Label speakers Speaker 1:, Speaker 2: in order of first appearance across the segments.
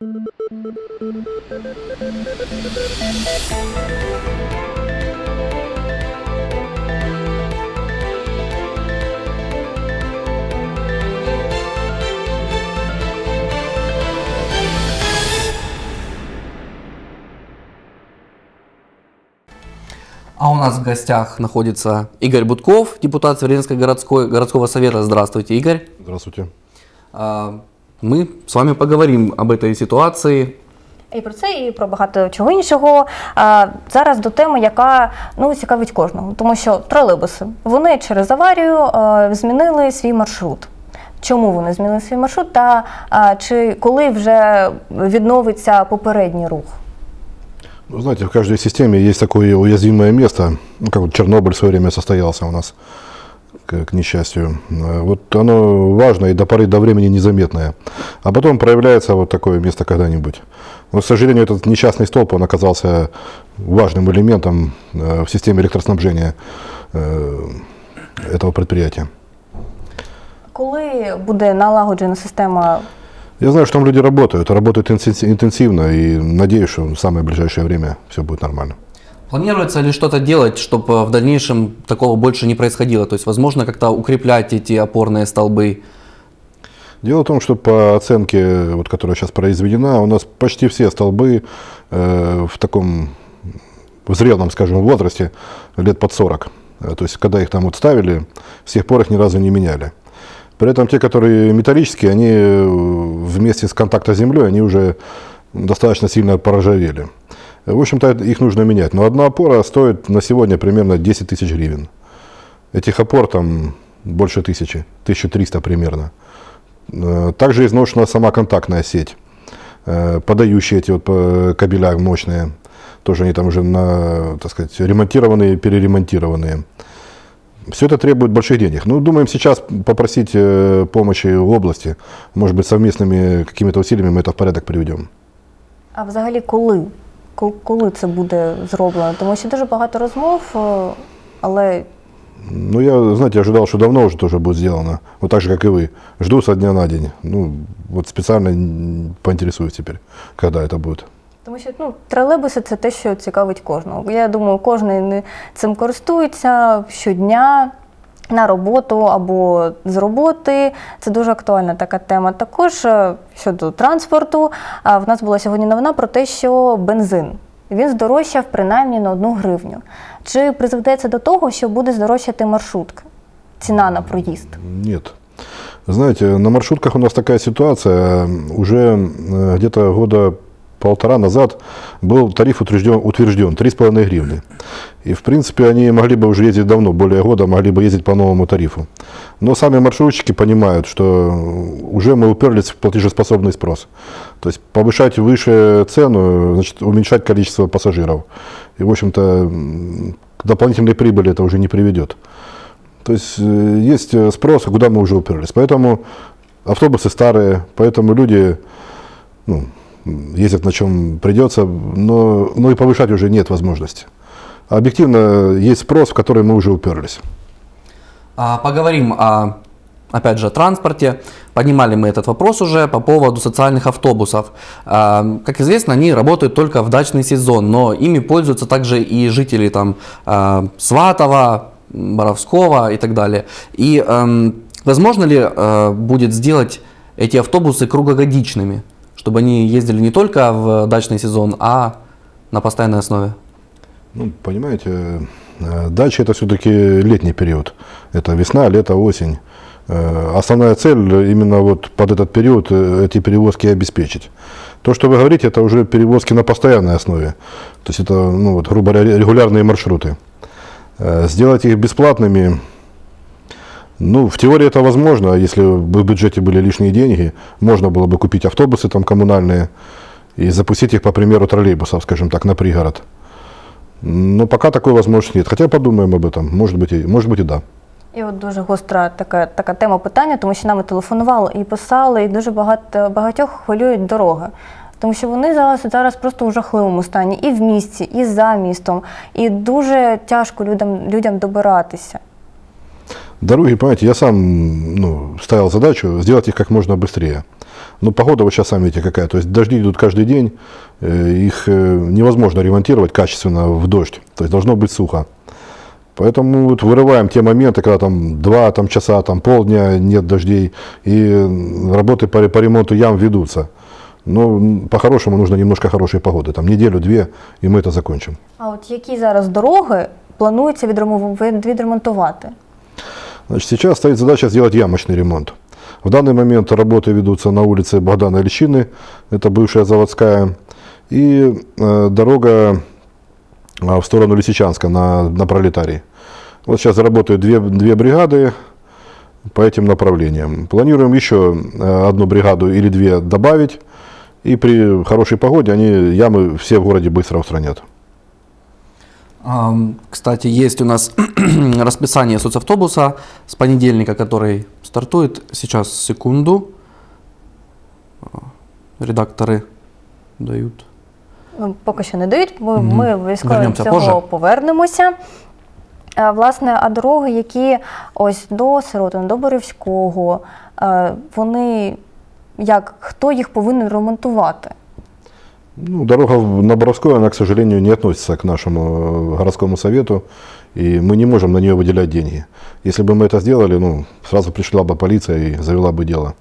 Speaker 1: А у нас в гостях находится Игорь Будков, депутат Свердловской городской, городского совета. Здравствуйте, Игорь.
Speaker 2: Здравствуйте.
Speaker 1: А, Мы с вами поговорим об этой ситуации.
Speaker 3: І про це, і про багато чого іншого. А, зараз до теми, яка ну цікавить кожного, тому що тролейбуси вони через аварію а, змінили свій маршрут. Чому вони змінили свій маршрут? Та а, чи коли вже відновиться попередній рух?
Speaker 2: Ну, знаете, в каждой системе есть такое уязвимое место, ну, как вот Чернобыль в свое время состоялся у нас, К, к несчастью. Э, Вот оно важное и до поры до времени незаметное. А потом проявляется вот такое место когда-нибудь. Но, к сожалению, этот несчастный столб, он оказался важным элементом э, в системе электроснабжения э, этого предприятия.
Speaker 3: Коли буде налагоджена система
Speaker 2: Я знаю, что там люди работают, работают интенси- интенсивно, и надеюсь, что в самое ближайшее время все будет нормально.
Speaker 1: Планируется ли что-то делать, чтобы в дальнейшем такого больше не происходило? То есть, возможно, как-то укреплять эти опорные столбы?
Speaker 2: Дело в том, что по оценке, вот, которая сейчас произведена, у нас почти все столбы э, в таком в зрелом, скажем, возрасте, лет под 40. Э, То есть, когда их там вот ставили, с тех пор их ни разу не меняли. При этом те, которые металлические, они э, вместе с контактом с землей, они уже достаточно сильно поржавели. В общем-то, их нужно менять. Но одна опора стоит на сегодня примерно 10 тысяч гривен. Этих опор там больше тысячи, 1300 примерно. Э, Также изношена сама контактная сеть, э, подающие эти вот э, кабеля мощные. Тоже они там уже на, так сказать, ремонтированные, переремонтированные. Все это требует больших денег. Ну, думаем сейчас попросить помощи в области. Может быть, совместными какими-то усилиями мы это в порядок приведем.
Speaker 3: А взагалі коли? Ко- Коли це буде зроблено? Тому що дуже багато розмов, е, але
Speaker 2: Ну, я, знаете, ожидал, что давно уже тоже будет сделано. Вот так же, как и вы. Жду со дня на день. Ну, вот специально поинтересуюсь теперь, когда это будет.
Speaker 3: Тому що ну, тролейбуси це те, що цікавить кожного. Я думаю, кожен цим користується щодня на роботу або з роботи. Це дуже актуальна така тема. Також е, щодо транспорту, в нас була сьогодні новина про те, що бензин. Він здорожчав принаймні на одну гривню. Чи призведе це до того, що буде здорожчати маршрутка? Ціна на проїзд?
Speaker 2: Нет. Знаете, на маршрутках у нас такая ситуация. Уже где-то года полтора назад был тариф утвержден, утвержден 3,5 гривны. И, в принципе, они могли бы уже ездить давно, более года, могли бы ездить по новому тарифу. Но сами маршрутчики понимают, что уже мы уперлись в платежеспособный спрос. То есть повышать выше цену, значит, уменьшать количество пассажиров. И, в общем-то, к дополнительной прибыли это уже не приведет. То есть э, есть э, спрос, куда мы уже уперлись. Поэтому автобусы старые, поэтому люди ну, ездят на чем придется, но, но и повышать уже нет возможности. Объективно есть спрос, в который мы уже уперлись.
Speaker 1: А, Поговорим о, опять же, транспорте. Поднимали мы этот вопрос уже по поводу социальных автобусов. А, Как известно, они работают только в дачный сезон, но ими пользуются также и жители там а, Сватова, Боровского и так далее. И эм, возможно ли э, будет сделать эти автобусы круглогодичными, чтобы они ездили не только в дачный сезон, а на постоянной основе?
Speaker 2: Ну, понимаете, э, дача это все-таки летний период. Это весна, лето, осень. Э, Основная цель именно вот под этот период э, эти перевозки обеспечить. То, что вы говорите, это уже перевозки на постоянной основе. То есть это, ну, вот, грубо говоря, регулярные маршруты. Сделать их бесплатными, ну, в теории это возможно, если бы в бюджете были лишние деньги, можно было бы купить автобусы там коммунальные и запустить их по примеру троллейбусов, скажем так, на пригород. Но пока такой возможности нет. Хотя подумаем об этом. Может быть и, может быть и да.
Speaker 3: І от дуже гостра така, така тема питання, тому що нами телефонували і писали, і дуже багато багатьох хвилюють дороги. Тому що вони зараз, зараз просто у жахливому стані і в місті, і за містом, і дуже тяжко людям, людям добиратися.
Speaker 2: Дороги, понимаете, я сам ну, ставил задачу сделать их как можно быстрее. Но погода вы сейчас сами видите какая. То есть дожди идут каждый день, э, их э, невозможно ремонтировать качественно в дождь. То есть должно быть сухо. Поэтому вот вырываем те моменты, когда там два там, часа, там полдня нет дождей, и работы по, по ремонту ям ведутся. Но м, по-хорошему нужно немножко хорошей погоды, там неделю-две, и мы это закончим.
Speaker 3: А от які зараз дороги планується відремов- відремонтувати?
Speaker 2: Значит, сейчас стоит задача сделать ямочный ремонт. В данный момент работы ведутся на улице Богдана Ильичины, это бывшая заводская, и э, дорога а, в сторону Лисичанска на, на Пролетарии. Вот сейчас работают две, две бригады по этим направлениям. Планируем еще э, одну бригаду или две добавить, и при хорошей погоде они ямы все в городе быстро устранят.
Speaker 1: Кстати, есть у нас расписание соцавтобуса с понедельника, который стартует. Сейчас, секунду. А, Редакторы дают.
Speaker 3: Ну, Поки що не дають, ми, ми обов'язково цього
Speaker 1: позже.
Speaker 3: повернемося. Е, Власне, а дороги, які ось до Сиротина, до Боровського, е, вони як хто їх повинен ремонтувати?
Speaker 2: Ну, дорога в- на Боровскую, она, к сожалению, не относится к нашему э, городскому совету, и мы не можем на нее выделять деньги. Если бы мы это сделали, ну, сразу пришла бы полиция и завела бы дело.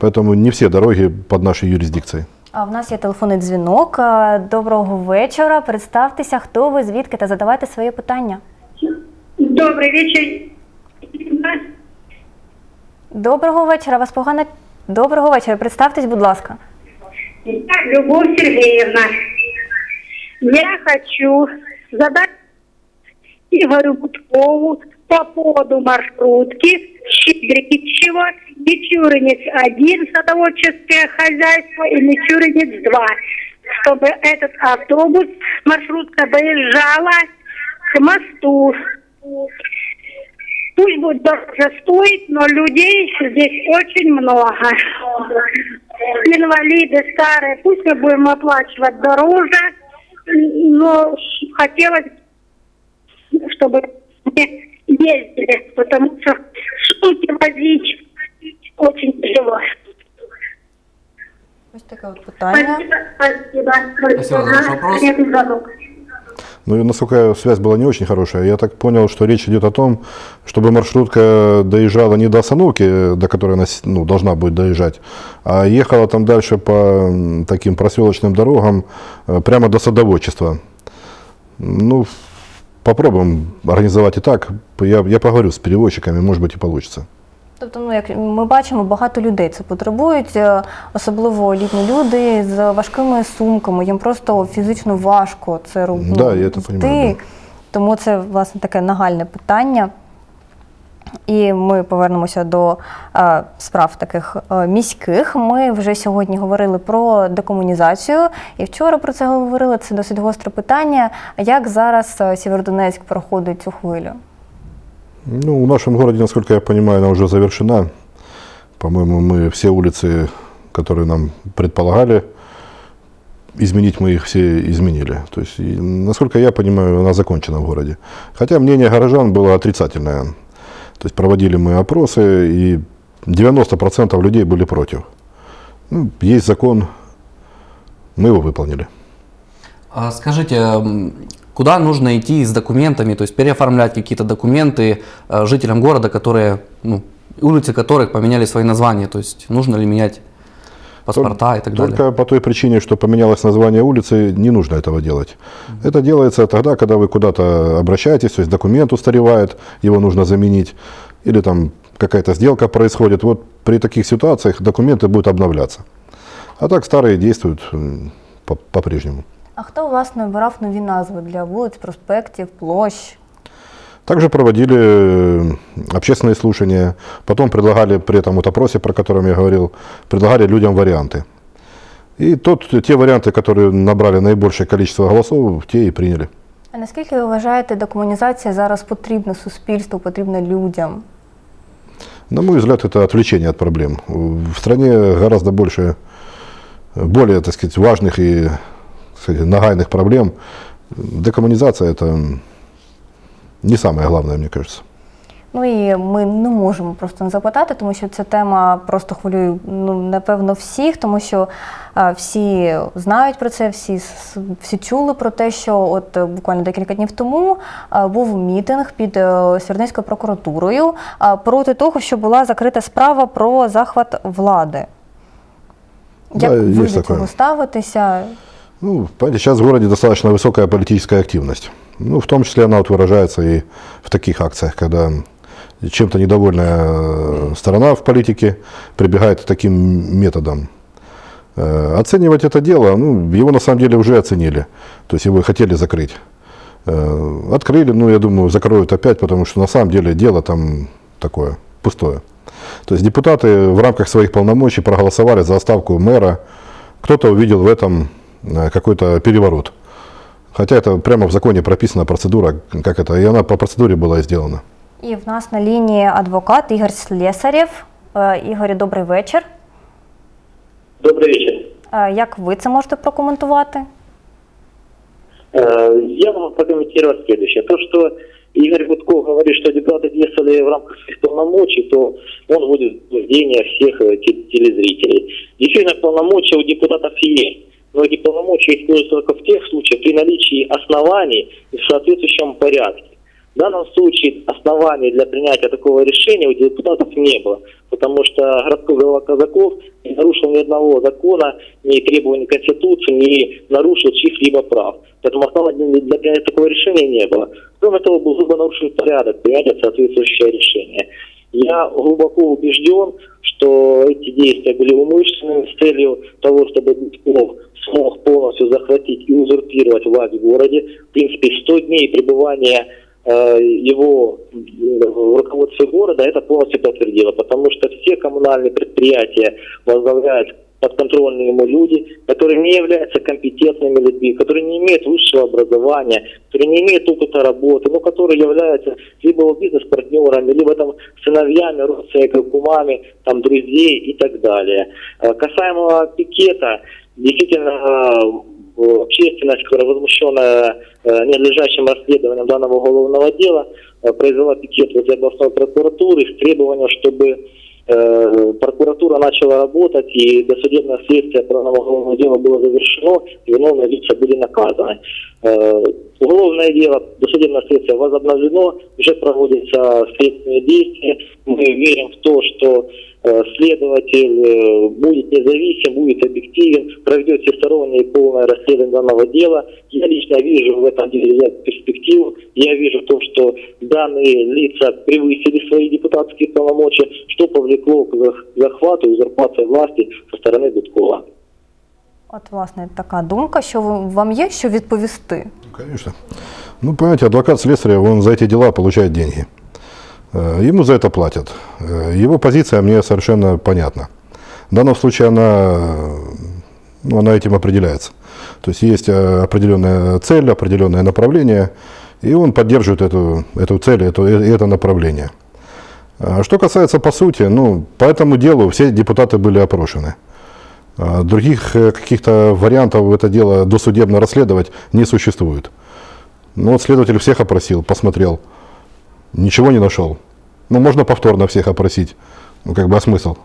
Speaker 2: Поэтому не все дороги под нашей юрисдикцией.
Speaker 3: А в нас є телефонний дзвінок. Е, Доброго вечора. Представтеся, хто ви, звідки та задавайте своє питання.
Speaker 4: Добрый вечер.
Speaker 3: Доброго вечора. Вас погано. Доброго вечора. Представтесь, будь ласка.
Speaker 4: Любовь Сергеевна. Я хочу задать Игорю Гудкову по поводу маршрутки Щедричево, Мичуринец-1, садоводческое хозяйство, и Мичуринец-2, чтобы этот автобус, маршрутка доезжала к мосту. Пусть будет дороже стоить, но людей здесь очень много. Инвалиды старые, пусть мы будем оплачивать дороже, но хотелось, чтобы не ездили, потому что сумки возить очень тяжело.
Speaker 3: Ось таке от питання.
Speaker 4: Спасибо.
Speaker 1: Спасибо за ваш вопрос.
Speaker 4: Следующий звонок.
Speaker 2: Ну, насколько связь была не очень хорошая, я так понял, что речь идет о том, чтобы маршрутка доезжала не до остановки, до которой она ну, должна будет доезжать, а ехала там дальше по таким проселочным дорогам э, прямо до садоводчества. Ну, попробуем организовать и так. Я, я поговорю с перевозчиками, может быть и получится.
Speaker 3: Тобто, ну як ми бачимо, багато людей це потребують, е, особливо літні люди з важкими сумками. Їм просто фізично важко це робити.
Speaker 2: Да, я це понімаю, да.
Speaker 3: Тому це власне таке нагальне питання. І ми повернемося до е, справ таких е, міських. Ми вже сьогодні говорили про декомунізацію, і вчора про це говорили. Це досить гостре питання. Як зараз е, Сєвєродонецьк проходить цю хвилю?
Speaker 2: Ну, в нашем городе, насколько я понимаю, она уже завершена. По-моему, мы все улицы, которые нам предполагали изменить, мы их все изменили. То есть, насколько я понимаю, она закончена в городе. Хотя мнение горожан было отрицательное. То есть проводили мы опросы, и 90% людей были против. Ну, есть закон, мы его выполнили.
Speaker 1: А Скажите, куда нужно идти с документами, то есть переоформлять какие-то документы э, жителям города, которые, ну, улицы которых поменяли свои названия, то есть нужно ли менять паспорта и так далее?
Speaker 2: Только по той причине, что поменялось название улицы, не нужно этого делать. Это делается тогда, когда вы куда-то обращаетесь, то есть документ устаревает, его нужно заменить, или там какая-то сделка происходит. Вот при таких ситуациях документы будут обновляться. А так старые действуют по- по-прежнему.
Speaker 3: А хто власне обирав нові назви для вулиць, проспектів, площ?
Speaker 2: Также проводили э, общественные слушания, потом предлагали при этом вот опросе, про котором я говорил, предлагали людям варианты. И тот, те варианты, которые набрали наибольшее количество голосов, те и приняли.
Speaker 3: А наскільки ви вважаєте, декомунізація зараз потрібна суспільству, потрібна людям?
Speaker 2: На мой взгляд, это отвлечение от проблем. В стране гораздо больше, более, так сказать, важных и так сказать, нагайных проблем. Декоммунизация – это не самое главное, мне кажется.
Speaker 3: Ну і ми не можемо просто не запитати, тому що ця тема просто хвилює ну, напевно всіх, тому що а, всі знають про це, всі, всі чули про те, що от е, буквально декілька днів тому а, був мітинг під е, Сєвєродонецькою прокуратурою а, проти того, що була закрита справа про захват влади.
Speaker 2: Да,
Speaker 3: Як ви до цього ставитеся?
Speaker 2: Ну, понимаете, сейчас в городе достаточно высокая политическая активность. Ну, в том числе она вот выражается и в таких акциях, когда чем-то недовольная э, сторона в политике прибегает к таким методам. Э, Оценивать это дело, ну, его на самом деле уже оценили. То есть его хотели закрыть. Э, Открыли, ну, я думаю, закроют опять, потому что на самом деле дело там такое, пустое. То есть депутаты в рамках своих полномочий проголосовали за отставку мэра. Кто-то увидел в этом какой-то переворот. Хотя это прямо в законе прописана процедура, как это, и она по процедуре была и сделана.
Speaker 3: І в нас на лінії адвокат Ігор Слесарєв. Е, Ігорі, добрий вечір.
Speaker 5: Добрый вечер.
Speaker 3: Е, Як ви це можете прокоментувати?
Speaker 5: Э, Я могу прокомментировать следующее. То, что Игорь Гудков говорит, что депутаты действовали в рамках своих полномочий, то он вводит в заблуждение всех э, те- телезрителей. Действительно, полномочия у депутатов есть. Но эти полномочия используются только в тех случаях при наличии оснований и в соответствующем порядке. В данном случае оснований для принятия такого решения у депутатов не было, потому что городской глава Казаков не нарушил ни одного закона, ни требований Конституции, не нарушил чьих-либо прав. Поэтому оснований для принятия такого решения не было. Кроме того, был грубо нарушен порядок принятия соответствующего решения. Я глубоко убежден, что эти действия были умышленными с целью того, чтобы Гудков смог полностью захватить и узурпировать власть в городе. В принципе, 100 дней пребывания э, его в руководстве города это полностью подтвердило, потому что все коммунальные предприятия возглавляют подконтрольные ему люди, которые не являются компетентными людьми, которые не имеют высшего образования, которые не имеют опыта работы, но которые являются либо бизнес-партнерами, либо там сыновьями, родственниками, кумами, там, друзей и так далее. Э, Касаемо пикета, действительно, э, общественность, которая возмущена э, ненадлежащим расследованием данного уголовного дела, э, произвела пикет возле областной прокуратуры с требованием, чтобы э, прокуратура начала работать и досудебное следствие по данному уголовному делу было завершено, виновные лица были наказаны. Э, Уголовное дело, досудебное следствие возобновлено, уже проводятся следственные действия. Мы верим в то, что э, следователь э, будет независим, будет объективен, проведет всестороннее и полное расследование данного дела. Я лично вижу в этом деле ряд перспективу. Я вижу то, что данные лица превысили свои депутатские полномочия, что повлекло к зах- захвату и узурпации власти со стороны Гудкова.
Speaker 3: От, власне, така думка, що ви- вам є що відповісти.
Speaker 2: Ну, Конечно. Ну, понимаете, адвокат следствия, он за эти дела получает деньги. Э, Ему за это платят. Э, Его позиция мне совершенно понятна. В данном случае она, э, ну, она этим определяется. То есть есть определенная цель, определенное направление, и он поддерживает эту, эту цель, эту, это направление. А Что касается по сути, ну, по этому делу все депутаты были опрошены. А Других каких-то вариантов это дело досудебно расследовать не существует. Ну вот следователь всех опросил, посмотрел, ничего не нашел. Ну можно повторно всех опросить. Ну как бы а смысл?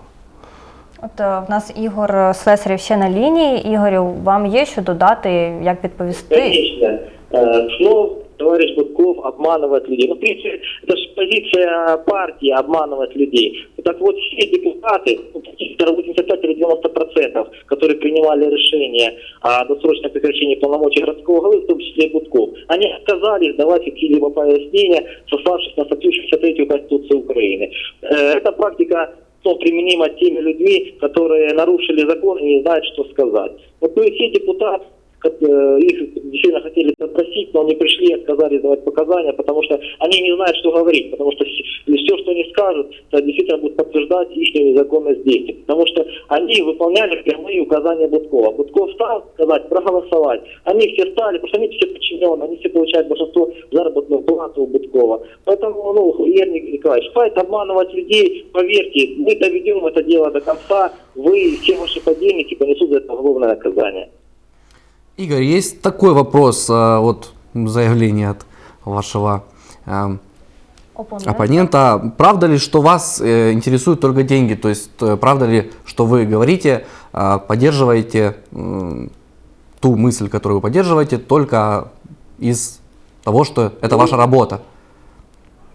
Speaker 3: От е, в нас Ігор Слесарєв ще на лінії. Ігорю, вам є що додати, як відповісти?
Speaker 5: Конечно. Э, Но товарищ Гудков обманывает людей. Ну, в принципе, это же позиция партии обманывать людей. Так вот, все депутаты, ну, практически 85 или 90 процентов, которые принимали решение о досрочном прекращении полномочий городского главы, в том числе и Гудков, они отказались давать какие-либо пояснения, сославшись на статью 63 Конституции Украины. Э, Эта практика ну, применима теми людьми, которые нарушили закон и не знают, что сказать. Вот то есть все депутаты их действительно хотели допросить, но они пришли и отказались давать показания, потому что они не знают, что говорить, потому что все, что они скажут, это действительно будет подтверждать их незаконность действий, потому что они выполняли прямые указания Будкова. Будков стал сказать проголосовать, они все стали, потому что они все подчиненные, они все получают большинство заработную плату у Будкова. Поэтому, ну, Игорь Николаевич, хватит обманывать людей, поверьте, мы доведем это дело до конца, вы все ваши подельники понесут за это уголовное наказание.
Speaker 1: Игорь, есть такой вопрос, а, вот заявление от вашего а,
Speaker 3: Опонента.
Speaker 1: оппонента. Правда ли, что вас э, интересуют только деньги? То есть э, правда ли, что вы говорите, э, поддерживаете ту мысль, которую вы поддерживаете, только из того, что это ваша работа?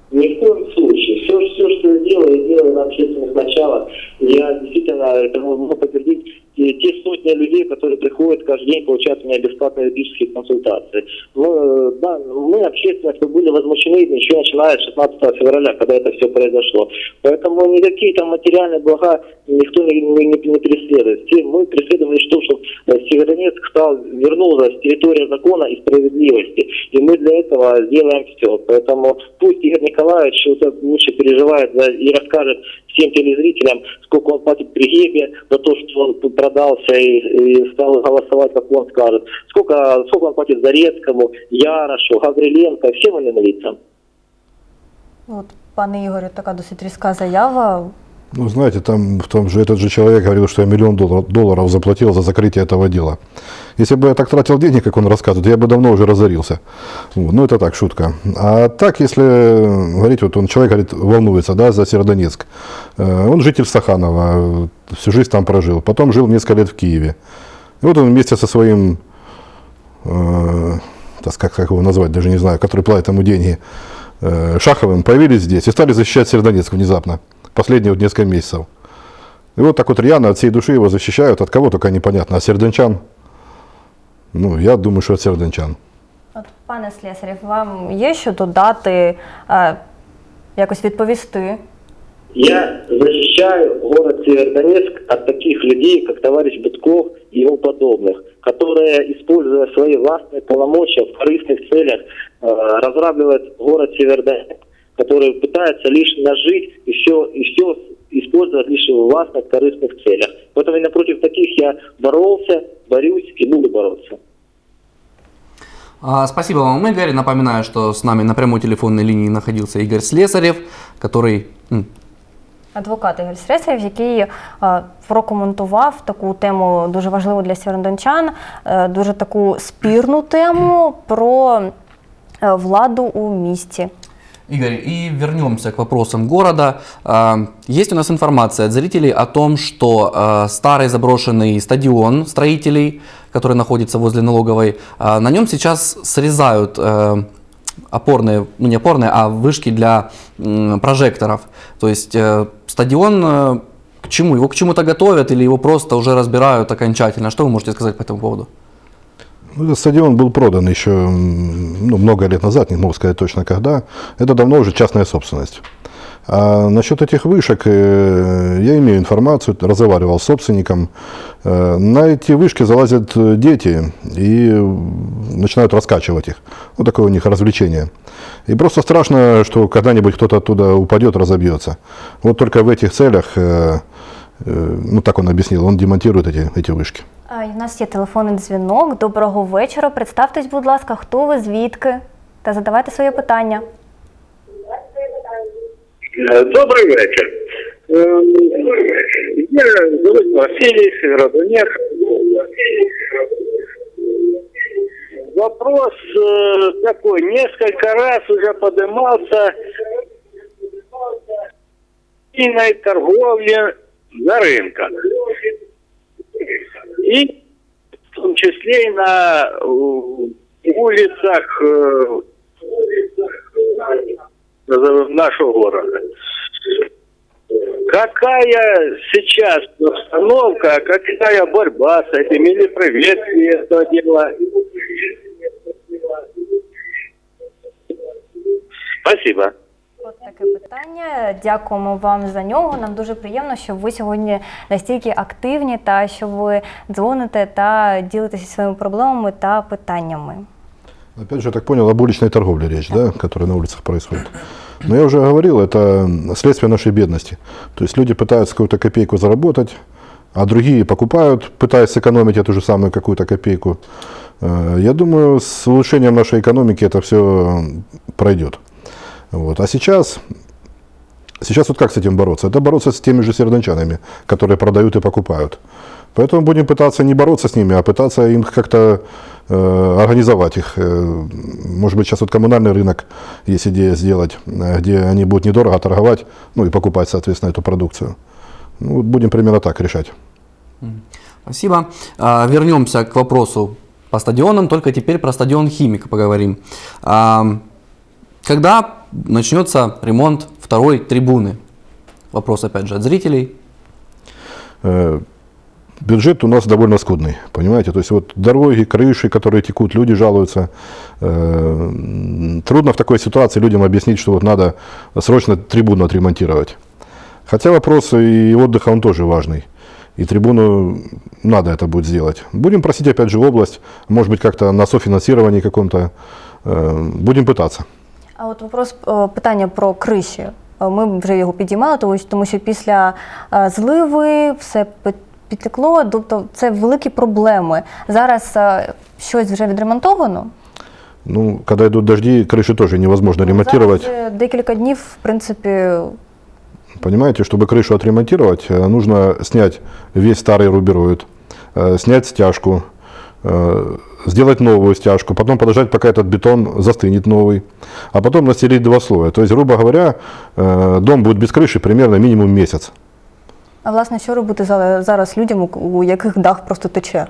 Speaker 5: Ни в коем случае. Все, все, что я делаю, я делаю на общественных началах. Я действительно это могу подтвердить те, те сотни людей, которые приходят каждый день получать у меня бесплатные юридические консультации. Мы, э, да, мы общественность, мы были возмущены еще начиная с 16 февраля, когда это все произошло. Поэтому никакие там материальные блага никто не, не, не- не преследует. Те- Мы преследуем лишь то, чтобы э, Северонецк стал, вернулся с территории закона и справедливости. И мы для этого сделаем все. Поэтому пусть Игорь Николаевич лучше переживает за- и расскажет всем телезрителям, сколько он платит Пригебе за то, что он продался и, и стал голосовать, как он скажет. Сколько, сколько он платит Зарецкому, Ярошу, Гавриленко, всем иным лицам.
Speaker 3: От, пане Ігорю, така досить різка заява.
Speaker 2: Ну, знаете, там в том же этот же человек говорил, что я миллион долларов, долларов заплатил за закрытие этого дела. Если бы я так тратил денег, как он рассказывает, я бы давно уже разорился. Ну, это так, шутка. А так, если говорить, вот он, человек говорит, волнуется, да, за Северодонецк. Э, Он житель Стаханова, э, всю жизнь там прожил. Потом жил несколько лет в Киеве. И вот он вместе со своим, э, как, как его назвать, даже не знаю, который платит ему деньги, э, Шаховым, появились здесь и стали защищать Северодонецк внезапно Последние вот несколько месяцев. И вот так вот рьяно от всей души его защищают. От кого только непонятно. А серденчан? Ну, я думаю, что от серденчан.
Speaker 3: От, пане Слесарєв, вам є що додати, е, якось відповісти?
Speaker 5: Я защищаю город Северодонецк от таких людей, как товарищ Будков и ему подобных, которые, используя свои властные полномочия в корыстных целях, э, разрабливают город Северодонецк, который пытается лишь нажить и все, и все использовать лишь в властных корыстных целях. Поэтому именно против таких я боролся, борюсь и буду бороться.
Speaker 1: А, Спасибо вам, Игорь. Напоминаю, что с нами на прямой телефонной линии находился Игорь Слесарев, который м,
Speaker 3: Адвокат Ігор Слесарєв, який е, прокоментував таку тему дуже важливу для сєвєродончан, е, дуже таку спірну тему про е, владу у місті.
Speaker 1: Игорь, и вернемся к вопросам города. А, Есть у нас информация от зрителей о том, что а, старый заброшенный стадион строителей, который находится возле налоговой, а, на нем сейчас срезают опорные, ну не опорные, а вышки для прожекторов. То есть э, стадион э, к чему? Его к чему-то готовят или его просто уже разбирают окончательно? Что вы можете сказать по этому поводу?
Speaker 2: Ну, Этот стадион был продан еще ну, много лет назад, не могу сказать точно когда. Это давно уже частная собственность. А насчет этих вышек, э, я имею информацию, разговаривал с собственником. Э, На эти вышки залазят э, дети и начинают раскачивать их. Вот такое у них развлечение. И просто страшно, что когда-нибудь кто-то оттуда упадет, разобьется. Вот только в этих целях, ну так он объяснил, он демонтирует эти, эти вышки.
Speaker 3: А, У нас є телефонний дзвінок. Доброго вечора. Представтесь, будь ласка, хто ви, звідки? Та задавайте своє питання.
Speaker 6: Э, Добрый вечер. Эм, Я зовут Василий Северодонецк. Вопрос э, такой, несколько раз уже поднимался и торговли на рынках. И в том числе и на э, улицах э, нашего города. Какая сейчас обстановка, какая борьба с этим или приветствие этого дела? Спасибо
Speaker 3: От таке питання. Дякуємо вам за нього. Нам дуже приємно, що ви сьогодні настільки активні та що ви дзвоните та ділитеся своїми проблемами та питаннями.
Speaker 2: Опять же, я так понял, об уличной торговле речь, да, которая на улицах происходит. Но я уже говорил, это следствие нашей бедности. То есть люди пытаются какую-то копейку заработать, а другие покупают, пытаясь сэкономить эту же самую какую-то копейку. Э, Я думаю, с улучшением нашей экономики это все пройдет. Вот. А сейчас, сейчас вот как с этим бороться? Это бороться с теми же сердончанами, которые продают и покупают. Поэтому будем пытаться не бороться с ними, а пытаться им как-то э, организовать их. Э, Может быть, сейчас вот коммунальный рынок есть идея сделать, э, где они будут недорого торговать, ну и покупать, соответственно, эту продукцию. Ну, будем примерно так решать.
Speaker 1: Спасибо. А, Вернемся к вопросу по стадионам, только теперь про стадион Химик поговорим. А, Когда начнется ремонт второй трибуны? Вопрос опять же от зрителей.
Speaker 2: Э, Бюджет у нас довольно скудный, понимаете? То есть вот дороги, крыши, которые текут, люди жалуются. Э, Трудно в такой ситуации людям объяснить, что вот надо срочно трибуну отремонтировать. Хотя вопрос и отдыха, он тоже важный. И трибуну надо это будет сделать. Будем просить опять же область, может быть как-то на софинансировании каком-то. Э, Будем пытаться.
Speaker 3: А от вопрос е, питання про криші. Е, Ми вже його підіймали, тому що, тому що після е, зливи все пи- підтекло, тобто це великі проблеми. Зараз е, щось вже відремонтовано.
Speaker 2: Ну, когда идут дожди, крыши тоже невозможно ремонтировать.
Speaker 3: Зараз вже декілька днів, в принципі,
Speaker 2: Понимаете, чтобы крышу отремонтировать, э, нужно снять весь старый рубероид, э, снять стяжку, э, сделать новую стяжку, потом подождать, пока этот бетон застынет новый, а потом настелить два слоя. То есть, грубо говоря, э, дом будет без крыши примерно минимум месяц.
Speaker 3: а власне, що робити за- зараз людям, у- яких дах просто тече?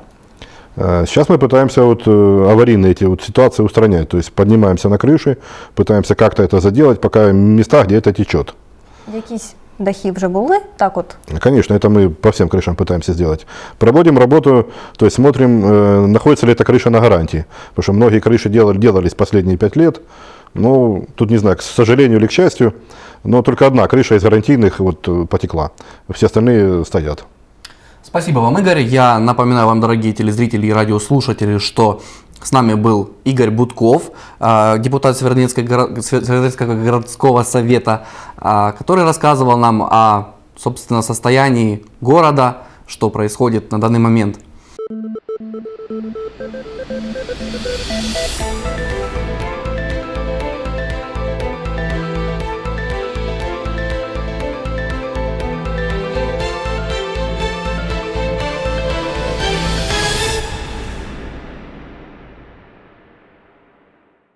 Speaker 2: Э, Сейчас мы пытаемся вот э, аварийные эти вот ситуации устранять. То есть поднимаемся на крыши, пытаемся как-то это заделать, пока в местах, где это течет.
Speaker 3: Якісь дахи вже були, так от
Speaker 2: Конечно, это мы по всем крышам пытаемся сделать. Проводим работу, то есть смотрим, э, находится ли эта крыша на гарантии. Потому что многие крыши делали, делались последние пять лет. Ну, тут не знаю, к сожалению или к счастью, но только одна крыша из гарантийных вот э, потекла. Все остальные стоят.
Speaker 1: Спасибо вам, Игорь. Я напоминаю вам, дорогие телезрители и радиослушатели, что с нами был Игорь Будков, а, депутат Северодонецкого городского совета, а, который рассказывал нам о, собственно, состоянии города, что происходит на данный момент.